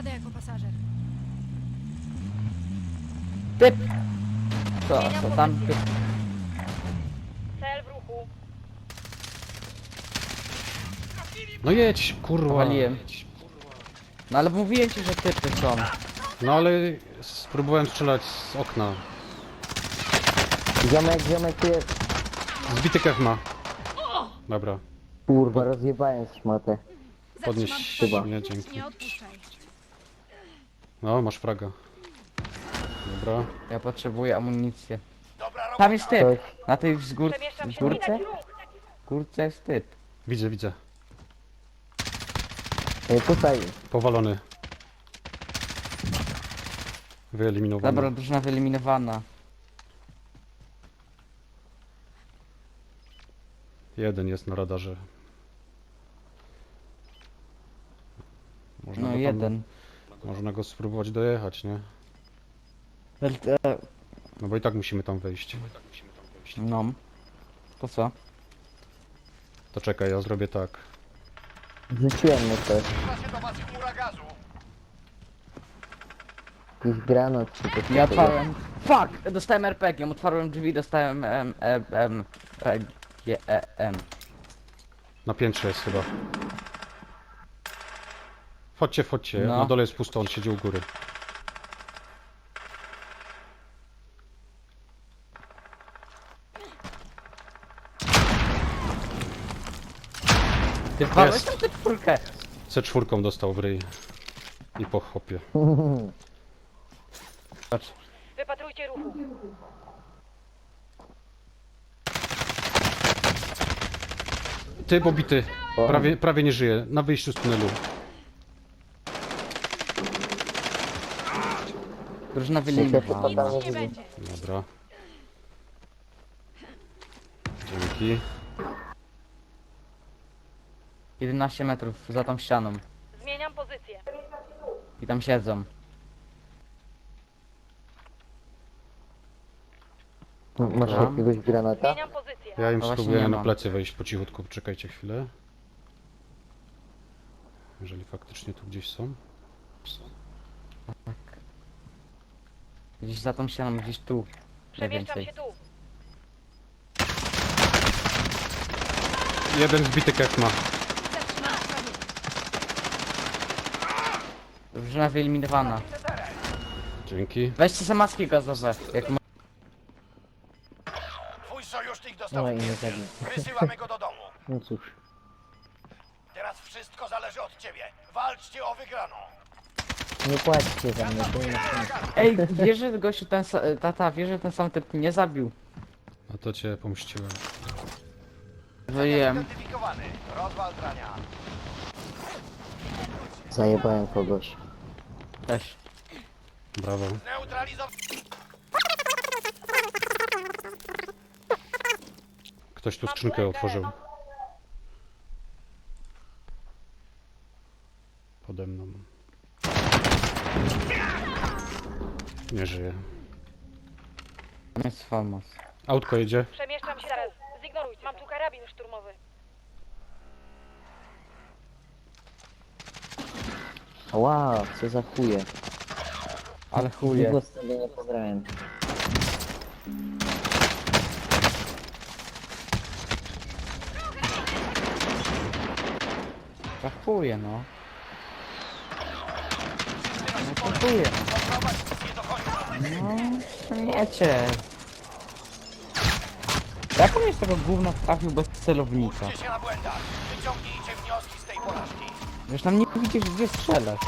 Jadę jako pasażer. Typ! Co, co tam? Typ. Cel w ruchu. No jedź, kurwa. No ale mówiłem ci, że typy są. No ale spróbowałem strzelać z okna. Ziomek, ziomek tu jest. Zbity kef ma. Dobra, Kurwa, rozjebałem szmatę. podnieś Zatrzymam chyba. mnie, dzięki. Nie odpuszczaj. No, masz fraga. Dobra. Ja potrzebuję amunicję. Tam jest typ! Na tej wzgór... Przemieszczam się. górce? Jest typ. Widzę, widzę. Ej, tutaj. Powalony. Wyeliminowany. Dobra, drużyna wyeliminowana. Jeden jest na radarze. Można No go tam- jeden. Można go spróbować dojechać, nie? E, No bo i tak musimy tam wejść. No. To co? To czekaj, ja zrobię tak. Rzuciłem mu coś. Jakiś granat czy coś Ja takiego. otwarłem... Fuck! Dostałem RPG, otwarłem drzwi, dostałem M, M, M, E, G, E, M. Na piętrze jest chyba. Chodźcie, chodźcie. No. Na dole jest pusto, on siedzi u góry. Ty wpadłeś Jest. tam tę czwórkę. C4 dostał w ryj. I po hopie. Patrz. Wypatrujcie ruchu. Ty, bobity. Prawie, prawie nie żyje. Na wyjściu z tunelu. Drużyna Ja się wyeliminowana. podam, Nie widzę. będzie. Dobra. Dzięki. 11 metrów za tą ścianą. Zmieniam pozycję. I tam siedzą. Masz Dobra. jakiegoś granata? Zmieniam pozycję. Ja im No właśnie spróbuję nie na plecy wejść po cichutku. Czekajcie chwilę. Jeżeli faktycznie tu gdzieś są. Gdzieś za tą ścianą, gdzieś tu. Przemieszczam się tu. Jeden zbity kef ma. Drużyna wyeliminowana. Dzięki. Weźcie se maski gazowe. Jak mo- Twój sojusznik dostał No i nie zabił. Wysyłamy go do domu. No cóż. Teraz wszystko zależy od ciebie. Walczcie o wygraną. Nie płaćcie za mnie, to nie ma sensu. Ej, wiesz, że gościu ten sa- tata, wiesz, że ten sam typ mnie zabił. A to cię pomściłem. Wyjem. Zidentyfikowany. Rozwal drania. Zajebałem kogoś. Też. Brawo. Ktoś tu skrzynkę otworzył. Nie żyje. Tam jest Famous. Autko jedzie. Przemieszczam się zaraz. Zignoruj. Mam tu karabin szturmowy. Wow, co za chuje. Ale chuje. Długo sobie nie pozdrawiam. To chuje, no. No to chuje. No, wiecie. Jak on jest tego gówna trafił bez celownika? Uczcie się na błędach. Wyciągnijcie wnioski z tej porażki. Wiesz, tam nie widzisz gdzie strzelasz.